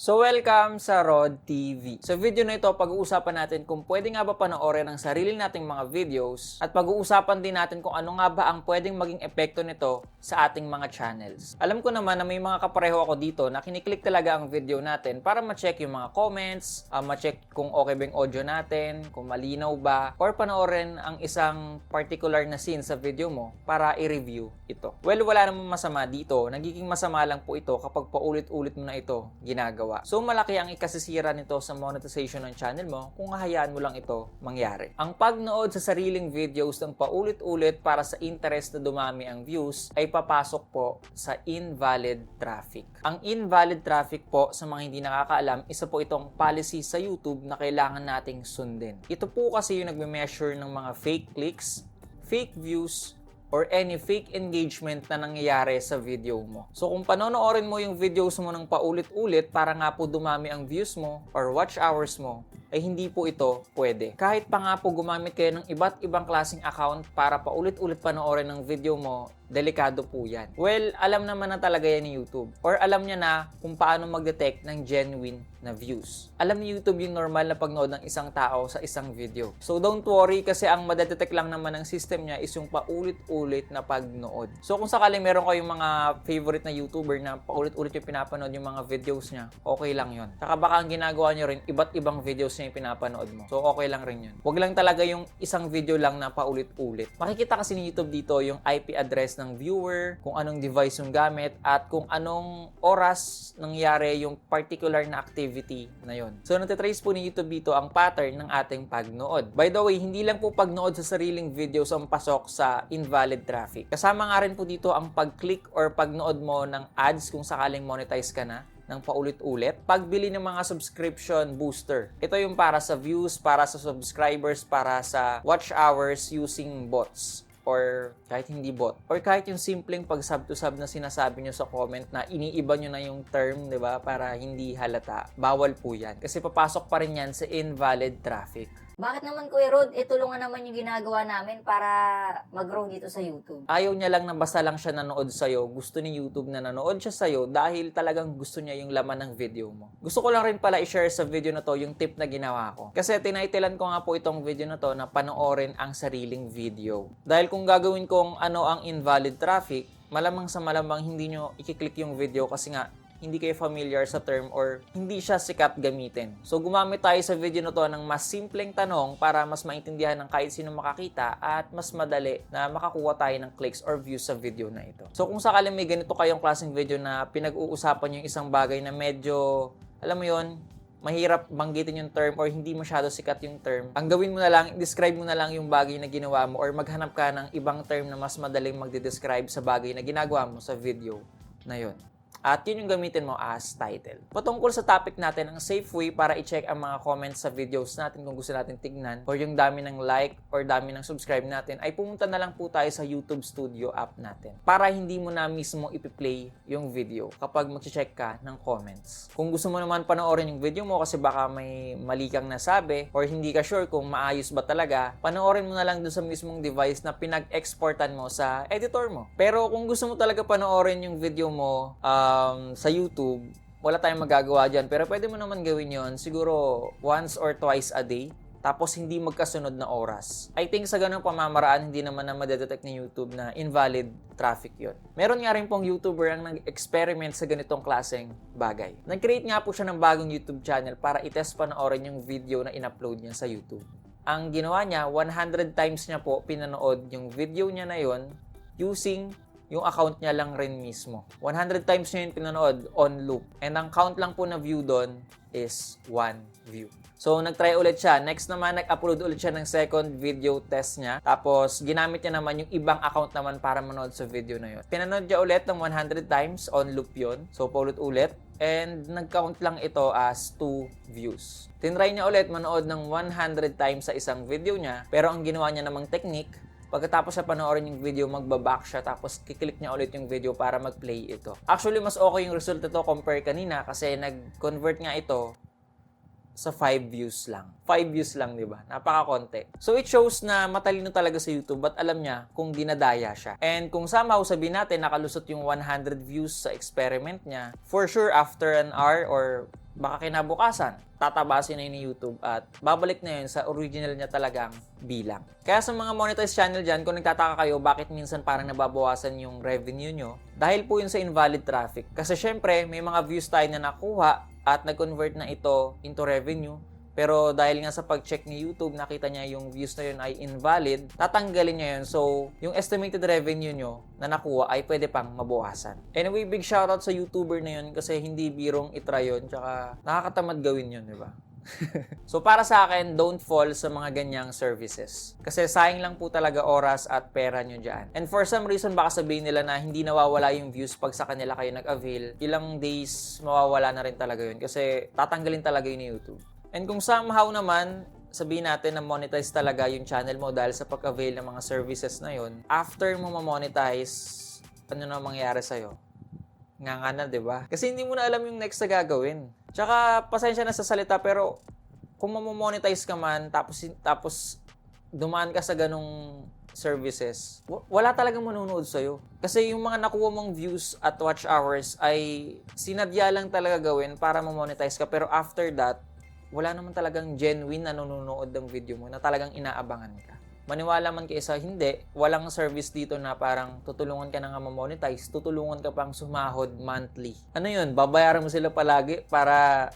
So welcome sa Rod TV. Sa video na ito, pag-uusapan natin kung pwede nga ba panoorin ang sarili nating mga videos at pag-uusapan din natin kung ano nga ba ang pwedeng maging epekto nito sa ating mga channels. Alam ko naman na may mga kapareho ako dito na kiniklik talaga ang video natin para ma-check yung mga comments, ah, ma-check kung okay ba yung audio natin, kung malinaw ba, or panoorin ang isang particular na scene sa video mo para i-review ito. Well, wala namang masama dito. Nagiging masama lang po ito kapag paulit-ulit mo na ito ginagawa. So, malaki ang ikasisira nito sa monetization ng channel mo kung hahayaan mo lang ito mangyari. Ang pagnood sa sariling videos ng paulit-ulit para sa interest na dumami ang views ay papasok po sa invalid traffic. Ang invalid traffic po sa mga hindi nakakaalam, isa po itong policy sa YouTube na kailangan nating sundin. Ito po kasi yung nagme-measure ng mga fake clicks, fake views, or any fake engagement na nangyayari sa video mo. So kung panonoorin mo yung videos mo ng paulit-ulit para nga po dumami ang views mo or watch hours mo, ay hindi po ito pwede. Kahit pa nga po gumamit kayo ng iba't ibang klaseng account para paulit-ulit panoorin ng video mo, delikado po yan. Well, alam naman na talaga yan ni YouTube. Or alam niya na kung paano mag-detect ng genuine na views. Alam ni YouTube yung normal na pagnood ng isang tao sa isang video. So don't worry kasi ang madedetect lang naman ng system niya is yung paulit-ulit na pagnood. So kung sakaling meron kayong mga favorite na YouTuber na paulit-ulit yung pinapanood yung mga videos niya, okay lang yon. Saka baka ang ginagawa niyo rin, iba't ibang videos niya yung pinapanood mo. So okay lang rin yun. Huwag lang talaga yung isang video lang na paulit-ulit. Makikita kasi ni YouTube dito yung IP address ng viewer, kung anong device yung gamit, at kung anong oras nangyari yung particular na activity na yon. So natitrace po ni YouTube dito ang pattern ng ating pagnood. By the way, hindi lang po pagnood sa sariling videos ang pasok sa invalid traffic. Kasama nga rin po dito ang pag-click or pagnood mo ng ads kung sakaling monetize ka na ng paulit-ulit. Pagbili ng mga subscription booster. Ito yung para sa views, para sa subscribers, para sa watch hours using bots or kahit hindi bot or kahit yung simpleng pag sub to sub na sinasabi nyo sa comment na iniiba nyo na yung term, 'di ba, para hindi halata. Bawal po 'yan kasi papasok pa rin 'yan sa invalid traffic. Bakit naman Kuya Rod, eh tulungan naman yung ginagawa namin para mag-grow dito sa YouTube. Ayaw niya lang na basta lang siya nanood sa'yo. Gusto ni YouTube na nanood siya sa'yo dahil talagang gusto niya yung laman ng video mo. Gusto ko lang rin pala i-share sa video na to yung tip na ginawa ko. Kasi tinaitilan ko nga po itong video na to na panoorin ang sariling video. Dahil kung gagawin kong ano ang invalid traffic, malamang sa malamang hindi nyo ikiklik yung video kasi nga hindi kayo familiar sa term or hindi siya sikat gamitin. So gumamit tayo sa video na to ng mas simpleng tanong para mas maintindihan ng kahit sino makakita at mas madali na makakuha tayo ng clicks or views sa video na ito. So kung sakaling may ganito kayong klaseng video na pinag-uusapan yung isang bagay na medyo, alam mo yon mahirap banggitin yung term or hindi masyado sikat yung term, ang gawin mo na lang, describe mo na lang yung bagay na ginawa mo or maghanap ka ng ibang term na mas madaling magde-describe sa bagay na ginagawa mo sa video na yon. At yun yung gamitin mo as title. Patungkol sa topic natin, ang safe way para i-check ang mga comments sa videos natin kung gusto natin tignan or yung dami ng like or dami ng subscribe natin ay pumunta na lang po tayo sa YouTube Studio app natin para hindi mo na mismo ipi-play yung video kapag mag-check ka ng comments. Kung gusto mo naman panoorin yung video mo kasi baka may mali kang nasabi or hindi ka sure kung maayos ba talaga, panoorin mo na lang dun sa mismong device na pinag-exportan mo sa editor mo. Pero kung gusto mo talaga panoorin yung video mo, um, sa YouTube, wala tayong magagawa dyan. Pero pwede mo naman gawin yon siguro once or twice a day. Tapos hindi magkasunod na oras. I think sa ganung pamamaraan, hindi naman na madedetect ni YouTube na invalid traffic yon. Meron nga rin pong YouTuber ang nag-experiment sa ganitong klaseng bagay. Nag-create nga po siya ng bagong YouTube channel para itest panoorin yung video na in-upload niya sa YouTube. Ang ginawa niya, 100 times niya po pinanood yung video niya na yon using yung account niya lang rin mismo. 100 times niya yung pinanood on loop. And ang count lang po na view doon is 1 view. So, nag-try ulit siya. Next naman, nag-upload ulit siya ng second video test niya. Tapos, ginamit niya naman yung ibang account naman para manood sa video na yun. Pinanood niya ulit ng 100 times on loop yun. So, paulit-ulit. And nag-count lang ito as 2 views. Tinry niya ulit manood ng 100 times sa isang video niya. Pero ang ginawa niya namang technique, Pagkatapos sa panoorin yung video, magbaback siya tapos kiklik niya ulit yung video para mag-play ito. Actually, mas okay yung result ito compare kanina kasi nag-convert nga ito sa 5 views lang. 5 views lang, di ba? Napaka-konti. So, it shows na matalino talaga sa YouTube at alam niya kung dinadaya siya. And kung somehow sabihin natin nakalusot yung 100 views sa experiment niya, for sure after an hour or baka kinabukasan, tatabasin na yun ni YouTube at babalik na yun sa original niya talagang bilang. Kaya sa mga monetized channel dyan, kung nagtataka kayo bakit minsan parang nababawasan yung revenue nyo, dahil po yun sa invalid traffic. Kasi syempre, may mga views tayo na nakuha at nag-convert na ito into revenue. Pero dahil nga sa pag-check ni YouTube, nakita niya yung views na yun ay invalid, tatanggalin niya yun. So, yung estimated revenue nyo na nakuha ay pwede pang mabawasan. Anyway, big shoutout sa YouTuber na yun kasi hindi birong itry yun. Tsaka nakakatamad gawin yun, di ba? so para sa akin, don't fall sa mga ganyang services. Kasi sayang lang po talaga oras at pera nyo dyan. And for some reason, baka sabihin nila na hindi nawawala yung views pag sa kanila kayo nag-avail. Ilang days, mawawala na rin talaga yun. Kasi tatanggalin talaga yun ni YouTube. And kung somehow naman, sabihin natin na monetize talaga yung channel mo dahil sa pag-avail ng mga services na yun, after mo ma-monetize, ano na mangyayari sa'yo? Nga nga na, di ba? Kasi hindi mo na alam yung next na gagawin. Tsaka, pasensya na sa salita, pero kung mamomonetize ka man, tapos, tapos dumaan ka sa ganong services, wa- wala talagang manunood sa'yo. Kasi yung mga nakuha mong views at watch hours ay sinadya lang talaga gawin para mamonetize ka. Pero after that, wala naman talagang genuine na nanonood ng video mo na talagang inaabangan ka. Maniwala man kayo sa hindi, walang service dito na parang tutulungan ka na nga mamonetize, tutulungan ka pang sumahod monthly. Ano yun, babayaran mo sila palagi para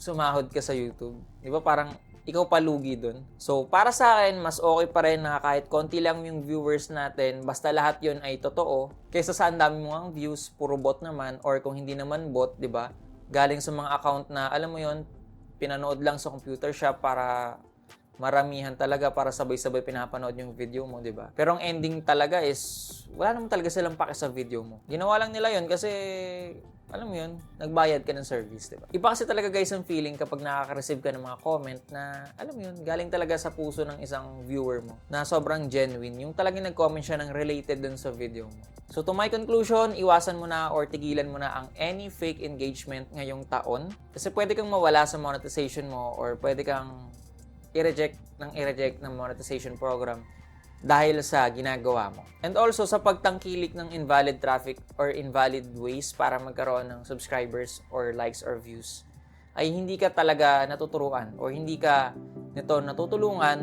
sumahod ka sa YouTube. Di ba parang ikaw palugi dun. So, para sa akin, mas okay pa rin na kahit konti lang yung viewers natin, basta lahat yun ay totoo, kaysa sa ang dami mo ang views, puro bot naman, or kung hindi naman bot, di ba? Galing sa mga account na, alam mo yun, pinanood lang sa computer shop para maramihan talaga para sabay-sabay pinapanood yung video mo, di ba? Pero ang ending talaga is, wala naman talaga silang pake sa video mo. Ginawa lang nila yun kasi, alam mo yun, nagbayad ka ng service, di ba? Iba kasi talaga guys ang feeling kapag nakaka-receive ka ng mga comment na, alam mo yun, galing talaga sa puso ng isang viewer mo na sobrang genuine. Yung talagang nag-comment siya ng related dun sa video mo. So to my conclusion, iwasan mo na or tigilan mo na ang any fake engagement ngayong taon. Kasi pwede kang mawala sa monetization mo or pwede kang i-reject ng i-reject ng monetization program dahil sa ginagawa mo. And also sa pagtangkilik ng invalid traffic or invalid ways para magkaroon ng subscribers or likes or views ay hindi ka talaga natuturuan or hindi ka nito natutulungan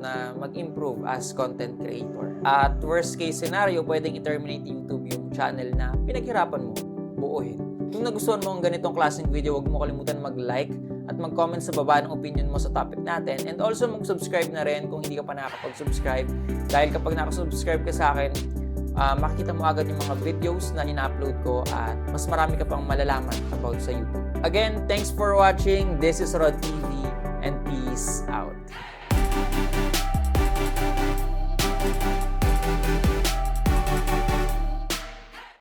na mag-improve as content creator. At worst case scenario, pwedeng i-terminate YouTube yung channel na pinaghirapan mo buuhin. Kung nagustuhan mo ang ganitong klaseng video, huwag mo kalimutan mag-like at mag-comment sa baba ng opinion mo sa topic natin. And also mag-subscribe na rin kung hindi ka pa nakakapag-subscribe. Dahil kapag nakasubscribe ka sa akin, ah, makikita mo agad yung mga videos na ina-upload ko at mas marami ka pang malalaman about sa YouTube. Again, thanks for watching. This is Rod TV.